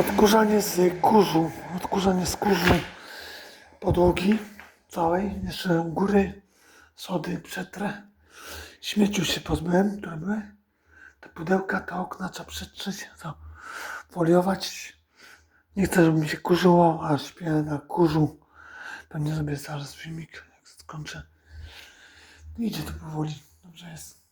Odkurzanie z kurzu, odkurzanie z kurzu podłogi całej, jeszcze góry sody przetrę. Śmieciu się pozbyłem, które były. Te pudełka, te okna trzeba przetrzeć, to foliować. Nie chcę, żeby mi się kurzyło, a śpię na kurzu. Pewnie zrobię zaraz filmik, jak skończę. Idzie to powoli, dobrze jest.